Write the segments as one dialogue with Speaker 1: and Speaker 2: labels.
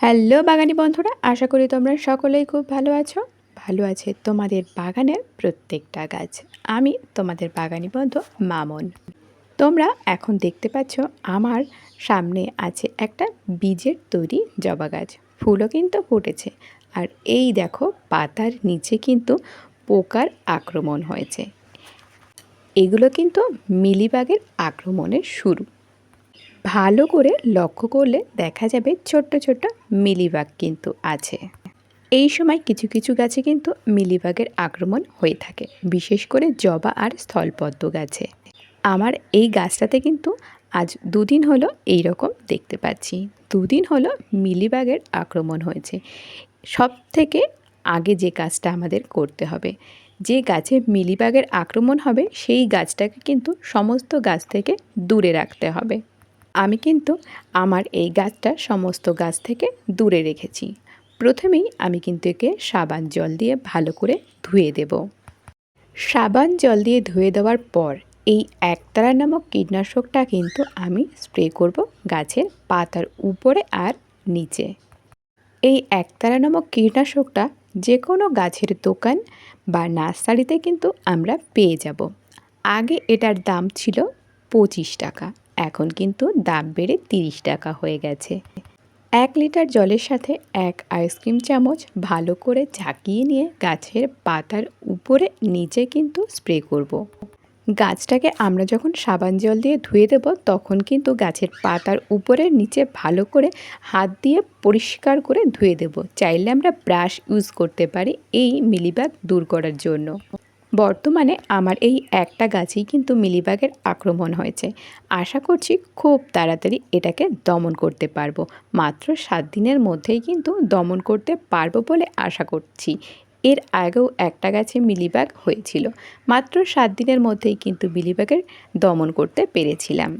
Speaker 1: Hello বাগানি বন্ধুরা, আশা করি তোমরা সকলেই খুব ভালো আছো। ভালো আছে তোমাদের বাগানের প্রত্যেকটা গাছ। আমি তোমাদের বাগানি বন্ধু মামন। তোমরা এখন দেখতে পাচ্ছ আমার সামনে আছে একটা বীজের তৈরি জবা গাছ। ফুলও কিন্তু ফুটেছে। আর এই দেখো, পাতার নিচে কিন্তু পোকার আক্রমণ হয়েছে। এগুলো কিন্তু মিলিবাগের আক্রমণের শুরু। ভালো করে লক্ষ্য করলে দেখা যাবে ছোট্ট ছোট্ট মিলিবাগ কিন্তু আছে। এই সময় কিছু কিছু গাছে কিন্তু মিলিবাগের আক্রমণ হয়ে থাকে, বিশেষ করে জবা আর স্থলপদ্ম গাছে। আমার এই গাছটাতে কিন্তু আজ দুদিন হলো এই রকম দেখতে পাচ্ছি। দুদিন হলো মিলিবাগের আক্রমণ হয়েছে। সব থেকে আগে যে কাজটা আমাদের করতে হবে, যে গাছে মিলিবাগের আক্রমণ হবে, সেই গাছটাকে কিন্তু সমস্ত গাছ থেকে দূরে রাখতে হবে। আমি কিন্তু আমার এই গাছটা সমস্ত গাছ থেকে দূরে রেখেছি। প্রথমেই আমি কিন্তু একে সাবান জল দিয়ে ভালো করে ধুয়ে দেব। সাবান জল দিয়ে ধুয়ে দেওয়ার পর এই একতারা নামক কীটনাশকটা কিন্তু আমি স্প্রে করব গাছের পাতার উপরে আর নিচে। এই একতারা নামক কীটনাশকটা যে কোনো গাছের দোকান বা নার্সারিতে কিন্তু আমরা পেয়ে যাব। আগে এটার দাম ছিল পঁচিশ টাকা। এখন কিন্তু দাম বেড়ে তিরিশ টাকা হয়ে গেছে। এক লিটার জলের সাথে এক আইসক্রিম চামচ ভালো করে ঝাঁকিয়ে নিয়ে গাছের পাতার উপরে নিচে কিন্তু স্প্রে করব। গাছটাকে আমরা যখন সাবান জল দিয়ে ধুয়ে দেব, তখন কিন্তু গাছের পাতার উপরে নিচে ভালো করে হাত দিয়ে পরিষ্কার করে ধুয়ে দেব। চাইলে আমরা ব্রাশ ইউজ করতে পারি এই মিলিবাগ দূর করার জন্য। বর্তমানে আমার এই একটা গাছেই কিন্তু মিলিবাগের আক্রমণ হয়েছে। আশা করছি খুব তাড়াতাড়ি এটাকে দমন করতে পারব। মাত্র সাত দিনের মধ্যেই কিন্তু দমন করতে পারব বলে আশা করছি। এর আগেও একটা গাছে মিলিবাগ হয়েছিল। মাত্র সাত দিনের মধ্যেই কিন্তু মিলিবাগের দমন করতে পেরেছিলাম।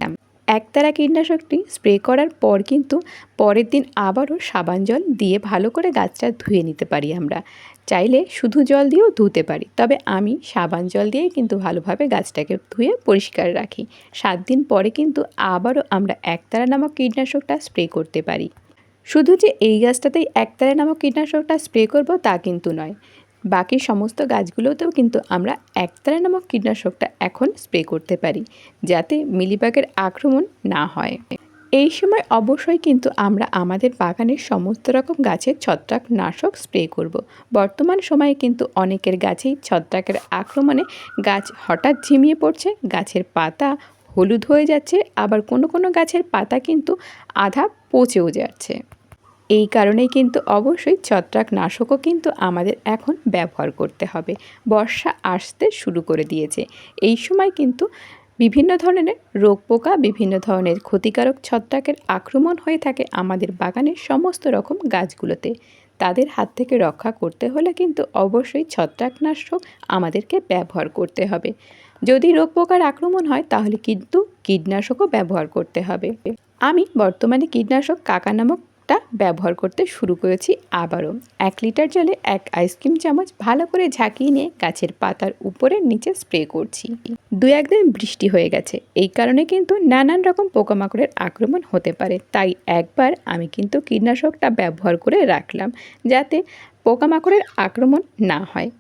Speaker 1: একতারা কীটনাশকটি স্প্রে করার পর কিন্তু পরের দিন আবারও সাবান জল দিয়ে ভালো করে গাছটা ধুয়ে নিতে পারি আমরা। চাইলে শুধু জল দিয়েও ধুতে পারি, তবে আমি সাবান জল দিয়েই কিন্তু ভালোভাবে গাছটাকে ধুয়ে পরিষ্কার রাখি। সাত দিন পরে কিন্তু আবারও আমরা একতারা নামক কীটনাশকটা স্প্রে করতে পারি। শুধু যে এই গাছটাতেই একতারা নামক কীটনাশকটা স্প্রে করব তা কিন্তু নয় বাকি সমস্ত গাছগুলোতেও কিন্তু আমরা একতারা নামক কীটনাশকটা এখন স্প্রে করতে পারি, যাতে মিলিবাগের আক্রমণ না হয় এই সময় অবশ্যই কিন্তু আমরা আমাদের বাগানের সমস্ত রকম গাছের ছত্রাকনাশক স্প্রে করব। বর্তমান সময়ে কিন্তু অনেকের গাছেই ছত্রাকের আক্রমণে গাছ হঠাৎ ঝিমিয়ে পড়ছে, গাছের পাতা হলুদ হয়ে যাচ্ছে, আবার কোনো কোনো গাছের পাতা কিন্তু আধা পচেও যাচ্ছে এই কারণেই কিন্তু অবশ্যই ছত্রাকনাশকও কিন্তু আমাদের এখন ব্যবহার করতে হবে। বর্ষা আসতে শুরু করে দিয়েছে। এই সময় কিন্তু বিভিন্ন ধরনের রোগ পোকা, বিভিন্ন ধরনের ক্ষতিকারক ছত্রাকের আক্রমণ হয়ে থাকে আমাদের বাগানের সমস্ত রকম গাছগুলোতে। তাদের হাত থেকে রক্ষা করতে হলে কিন্তু অবশ্যই ছত্রাকনাশক আমাদেরকে ব্যবহার করতে হবে। যদি রোগ পোকার আক্রমণ হয়, তাহলে কিন্তু কীটনাশকও ব্যবহার করতে হবে। আমি বর্তমানে কীটনাশক কাকা নামক টা ব্যবহার করতে শুরু করেছি আবারও। এক লিটার জলে এক আইসক্রিম চামচ ভালো করে ঝাঁকিয়ে নিয়ে গাছের পাতার উপরে নিচে স্প্রে করছি। দু একদিন বৃষ্টি হয়ে গেছে। এই কারণে কিন্তু নানান রকম পোকামাকড়ের আক্রমণ হতে পারে। তাই একবার আমি কিন্তু কীটনাশকটা ব্যবহার করে রাখলাম যাতে পোকামাকড়ের আক্রমণ না হয়।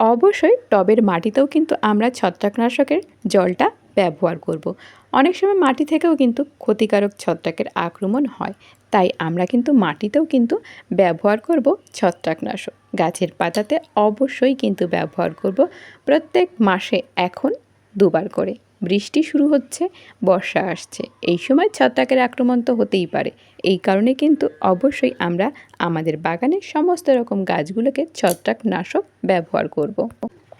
Speaker 1: অবশ্যই টবের মাটিতেও কিন্তু আমরা ছত্রাকনাশকের জলটা ব্যবহার করব। অনেক সময় মাটি থেকেও কিন্তু ক্ষতিকারক ছত্রাকের আক্রমণ হয়। তাই আমরা কিন্তু মাটিতেও কিন্তু ব্যবহার করব ছত্রাকনাশক। গাছের পাতাতে অবশ্যই কিন্তু ব্যবহার করব প্রত্যেক মাসে এখন দুবার করে। বৃষ্টি শুরু হচ্ছে, বর্ষা আসছে। এই সময় ছত্রাকের আক্রমণ তো হতেই পারে। এই কারণে কিন্তু অবশ্যই আমরা আমাদের বাগানে সমস্ত রকম গাছগুলোকে ছত্রাকনাশক ব্যবহার করব।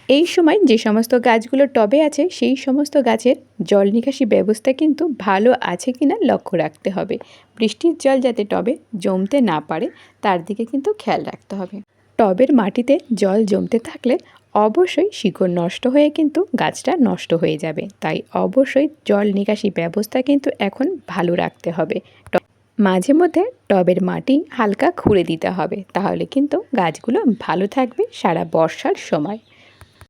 Speaker 1: এই সময় যে সমস্ত গাছগুলো টবে আছে, সেই সমস্ত গাছের জল নিকাশি ব্যবস্থা কিন্তু ভালো আছে কিনা লক্ষ্য রাখতে হবে। বৃষ্টির জল যাতে টবে জমতে না পারে, তার দিকে কিন্তু খেয়াল রাখতে হবে। টবের মাটিতে জল জমতে থাকলে অবশ্যই শিকড় নষ্ট হয়ে কিন্তু গাছটা নষ্ট হয়ে যাবে। তাই অবশ্যই জল নিকাশি ব্যবস্থা কিন্তু এখন ভালো রাখতে হবে। মাঝে মধ্যে টবের মাটি হালকা খুঁড়ে দিতে হবে, তাহলে কিন্তু গাছগুলো ভালো থাকবে সারা বর্ষার সময়।